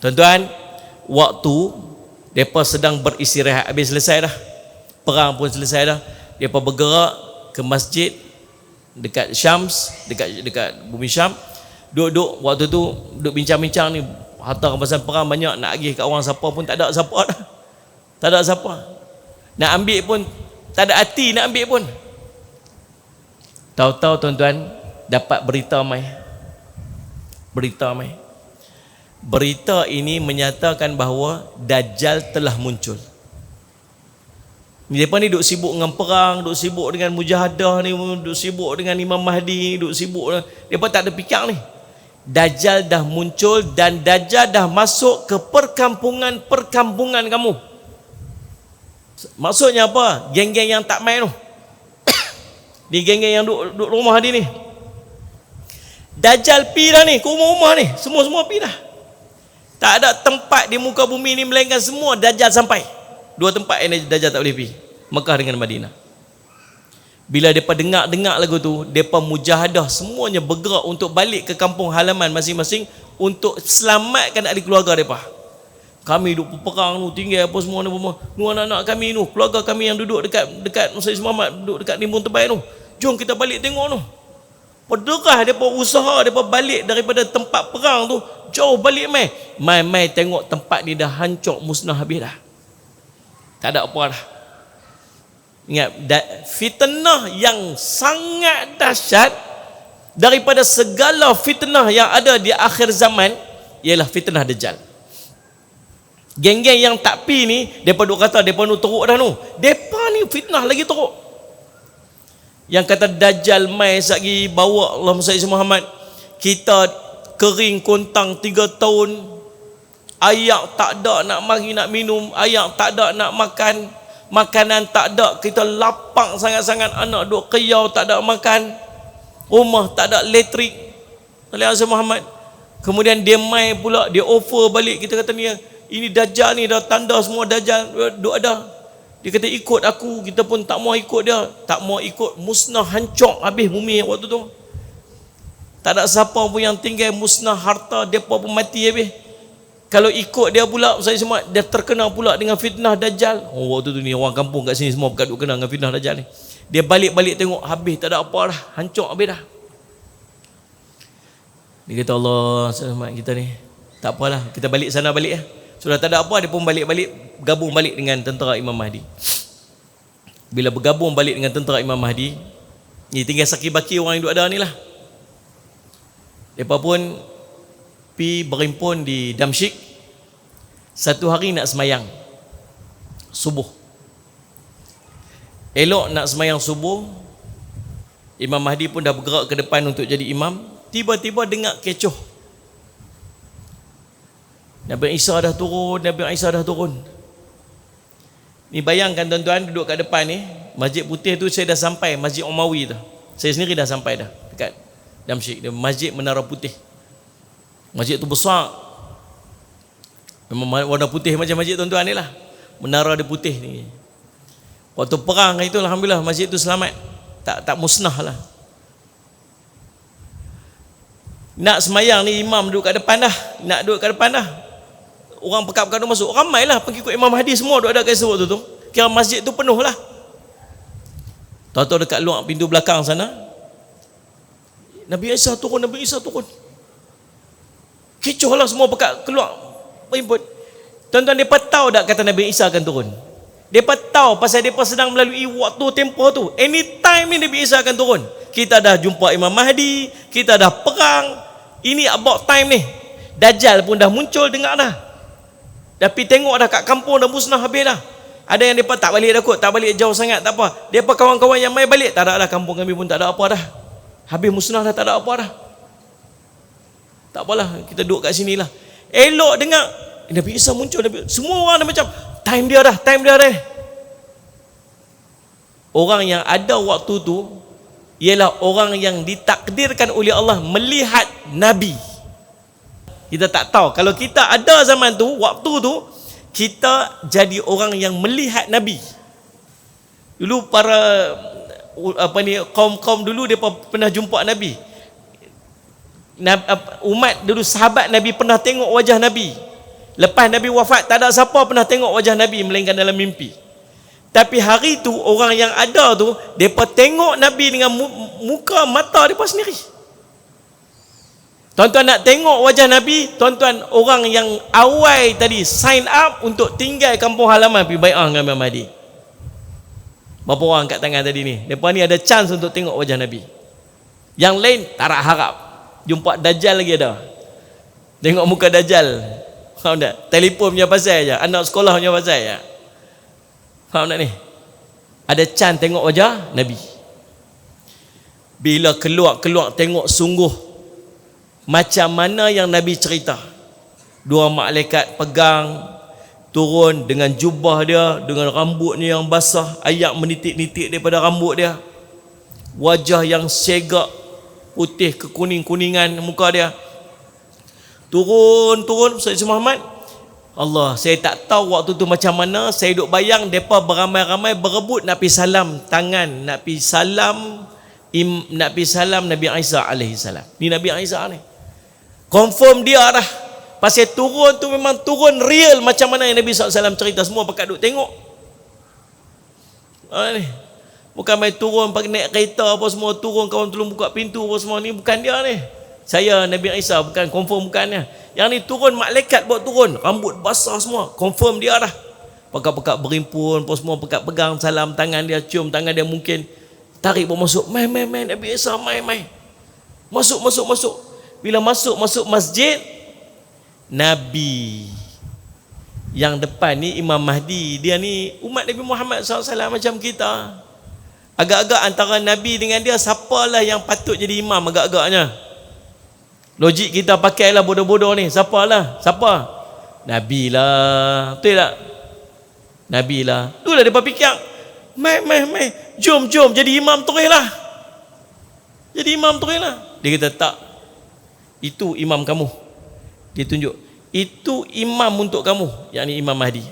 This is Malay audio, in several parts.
Tuan-tuan, waktu depa sedang beristirahat habis selesai dah. Perang pun selesai dah. Depa bergerak ke masjid dekat Syams, dekat dekat bumi Syam. Duduk waktu tu duduk bincang-bincang ni harta rampasan perang banyak nak agih kat orang siapa pun tak ada siapa dah. Tak ada siapa. Nak ambil pun tak ada hati nak ambil pun. Tahu-tahu tuan-tuan dapat berita mai. Berita mai. Berita ini menyatakan bahawa Dajjal telah muncul. Mereka ni duk sibuk dengan perang, duk sibuk dengan mujahadah ni, duk sibuk dengan Imam Mahdi, duk sibuk. Mereka tak ada fikir ni. Dajjal dah muncul dan Dajjal dah masuk ke perkampungan-perkampungan kamu. Maksudnya apa? Geng-geng yang tak main tu. Ni geng-geng yang duk, duk rumah dia ni. Dajjal pi dah ni, ke rumah-rumah ni. Semua-semua pi dah. Tak ada tempat di muka bumi ni melainkan semua Dajjal sampai. Dua tempat yang Dajjal tak boleh pergi. Mekah dengan Madinah. Bila mereka dengar-dengar lagu tu, mereka mujahadah semuanya bergerak untuk balik ke kampung halaman masing-masing untuk selamatkan ahli keluarga mereka. Kami duduk perang tu, tinggal apa semua ni semua. Nu anak-anak kami tu, keluarga kami yang duduk dekat dekat Musa Muhammad, duduk dekat Nimbun Tebai tu. Jom kita balik tengok tu. Pederah mereka usaha mereka balik daripada tempat perang tu jauh balik mai. Mai mai tengok tempat ni dah hancur musnah habis dah. Tak ada apa dah. Ingat fitnah yang sangat dahsyat daripada segala fitnah yang ada di akhir zaman ialah fitnah dajjal. Geng-geng yang tak pi ni depa duk kata depa nu teruk dah nu. Depa ni fitnah lagi teruk yang kata Dajjal mai sagi bawa Allah Muhammad. Kita kering kontang tiga tahun. Ayak tak ada nak mari nak minum. Ayak tak ada nak makan. Makanan tak ada. Kita lapang sangat-sangat. Anak duk keyau tak ada makan. Rumah tak ada elektrik. Oleh Azam Muhammad. Kemudian dia mai pula. Dia offer balik. Kita kata ni ini dajjal ni dah tanda semua dajjal. Duk ada dia kata ikut aku, kita pun tak mau ikut dia. Tak mau ikut, musnah hancur habis bumi waktu tu. Tak ada siapa pun yang tinggal musnah harta, dia pun mati habis. Kalau ikut dia pula, saya semua, dia terkena pula dengan fitnah Dajjal. Oh, waktu tu ni orang kampung kat sini semua berkaduk kena dengan fitnah Dajjal ni. Dia balik-balik tengok, habis, tak ada apa dah. Hancur habis dah. Dia kata Allah, selamat kita ni. Tak apalah, kita balik sana balik ya. Sudah tak ada apa, dia pun balik-balik gabung balik dengan tentera Imam Mahdi. Bila bergabung balik dengan tentera Imam Mahdi, ni tinggal saki baki orang yang duduk ada ni lah. Mereka pun pi berimpun di Damsyik. Satu hari nak semayang. Subuh. Elok nak semayang subuh. Imam Mahdi pun dah bergerak ke depan untuk jadi imam. Tiba-tiba dengar kecoh. Nabi Isa dah turun, Nabi Isa dah turun. Ni bayangkan tuan-tuan duduk kat depan ni, Masjid Putih tu saya dah sampai, Masjid Umawi tu. Saya sendiri dah sampai dah dekat Damsyik, Masjid Menara Putih. Masjid tu besar. Memang warna putih macam masjid tuan-tuan ni lah. Menara dia putih ni. Waktu perang itu alhamdulillah masjid tu selamat. Tak tak musnah lah. Nak semayang ni imam duduk kat depan dah. Nak duduk kat depan dah orang pekat-pekat tu masuk ramailah pengikut Imam Mahdi semua duk ada kat situ tu. Kira masjid tu penuh lah tahu-tahu dekat luar pintu belakang sana Nabi Isa turun Nabi Isa turun. Kecoh lah semua pekat keluar berhimpun tuan-tuan mereka tahu tak kata Nabi Isa akan turun? Mereka tahu pasal mereka sedang melalui waktu tempoh tu. Anytime ni Nabi Isa akan turun. Kita dah jumpa Imam Mahdi kita dah perang. Ini about time ni. Dajjal pun dah muncul dengar dah tapi tengok dah kat kampung dah musnah habis dah. Ada yang depa tak balik dah kot, tak balik jauh sangat tak apa. Depa kawan-kawan yang mai balik tak ada dah kampung kami pun tak ada apa dah. Habis musnah dah tak ada apa dah. Tak apalah, kita duduk kat sini lah. Elok dengar Nabi Isa muncul Nabi, semua orang dah macam time dia dah, time dia dah. Orang yang ada waktu tu ialah orang yang ditakdirkan oleh Allah melihat Nabi. Kita tak tahu. Kalau kita ada zaman tu, waktu tu, kita jadi orang yang melihat Nabi. Dulu para apa ni kaum-kaum dulu dia pernah jumpa Nabi. Umat dulu sahabat Nabi pernah tengok wajah Nabi. Lepas Nabi wafat tak ada siapa pernah tengok wajah Nabi melainkan dalam mimpi. Tapi hari tu orang yang ada tu depa tengok Nabi dengan muka mata depa sendiri. Tuan-tuan nak tengok wajah Nabi, tuan-tuan orang yang awal tadi sign up untuk tinggal kampung halaman pergi bai'ah dengan Imam Mahdi. Berapa orang angkat tangan tadi ni? Depa ni ada chance untuk tengok wajah Nabi. Yang lain tak harap. Jumpa Dajjal lagi ada. Tengok muka Dajjal. Faham tak? Telefon punya pasal je. Anak sekolah punya pasal je. Faham tak ni? Ada can tengok wajah Nabi. Bila keluar-keluar tengok sungguh macam mana yang Nabi cerita. Dua malaikat pegang turun dengan jubah dia, dengan rambutnya yang basah, ayak menitik-nitik daripada rambut dia. Wajah yang segak putih kekuning-kuningan muka dia. Turun turun Sayyid Muhammad. Allah saya tak tahu waktu tu macam mana. Saya duk bayang depa beramai-ramai berebut nak pi salam tangan nak pi salam im, nak pi salam Nabi Isa alaihi salam ni Nabi Isa ni confirm dia dah pasal turun tu memang turun real macam mana yang Nabi SAW cerita semua pakat duk tengok ha, ni bukan main turun pakai naik kereta apa semua turun kawan tolong buka pintu apa semua ni bukan dia ni saya Nabi Isa bukan confirm bukannya. Yang ni turun malaikat buat turun, rambut basah semua, confirm dia dah. Pekat-pekat berimpun, apa semua pekat pegang salam tangan dia, cium tangan dia mungkin tarik bawa masuk. Mai mai mai Nabi Isa mai mai. Masuk masuk masuk. Bila masuk masuk masjid Nabi yang depan ni Imam Mahdi dia ni umat Nabi Muhammad SAW macam kita agak-agak antara Nabi dengan dia siapalah yang patut jadi imam agak-agaknya Logik kita pakailah bodoh-bodoh ni. Siapa lah? Siapa? Nabi lah. Betul tak? Nabi lah. Itulah dia fikir. Mai, mai, mai. Jom, jom. Jadi imam terus lah. Jadi imam terus lah. Dia kata tak. Itu imam kamu. Dia tunjuk. Itu imam untuk kamu. Yang ni Imam Mahdi.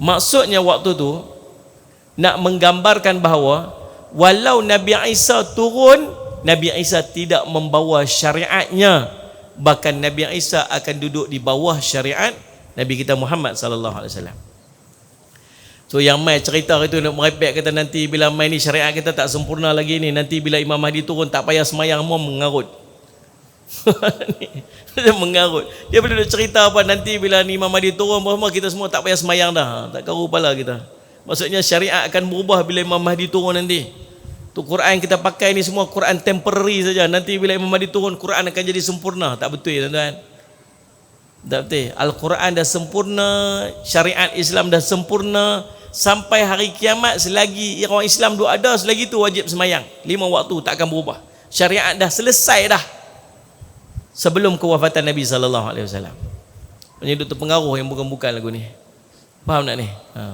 Maksudnya waktu tu. Nak menggambarkan bahawa. Walau Nabi Isa turun Nabi Isa tidak membawa syariatnya bahkan Nabi Isa akan duduk di bawah syariat Nabi kita Muhammad sallallahu alaihi wasallam. So yang mai cerita itu nak merepek kata nanti bila mai ni syariat kita tak sempurna lagi ni nanti bila Imam Mahdi turun tak payah semayang mau mengarut. dia mengarut. Dia boleh cerita apa nanti bila ni Imam Mahdi turun semua kita semua tak payah semayang dah. Tak karu pala kita. Maksudnya syariat akan berubah bila Imam Mahdi turun nanti. Tu Quran kita pakai ni semua Quran temporary saja. Nanti bila Imam Mahdi turun Quran akan jadi sempurna. Tak betul tuan-tuan. Tak betul. Al-Quran dah sempurna, syariat Islam dah sempurna sampai hari kiamat selagi orang Islam duk ada selagi tu wajib semayang. Lima waktu tak akan berubah. Syariat dah selesai dah. Sebelum kewafatan Nabi sallallahu alaihi wasallam. Punya tu pengaruh yang bukan-bukan lagu ni. Faham tak ni? Ha,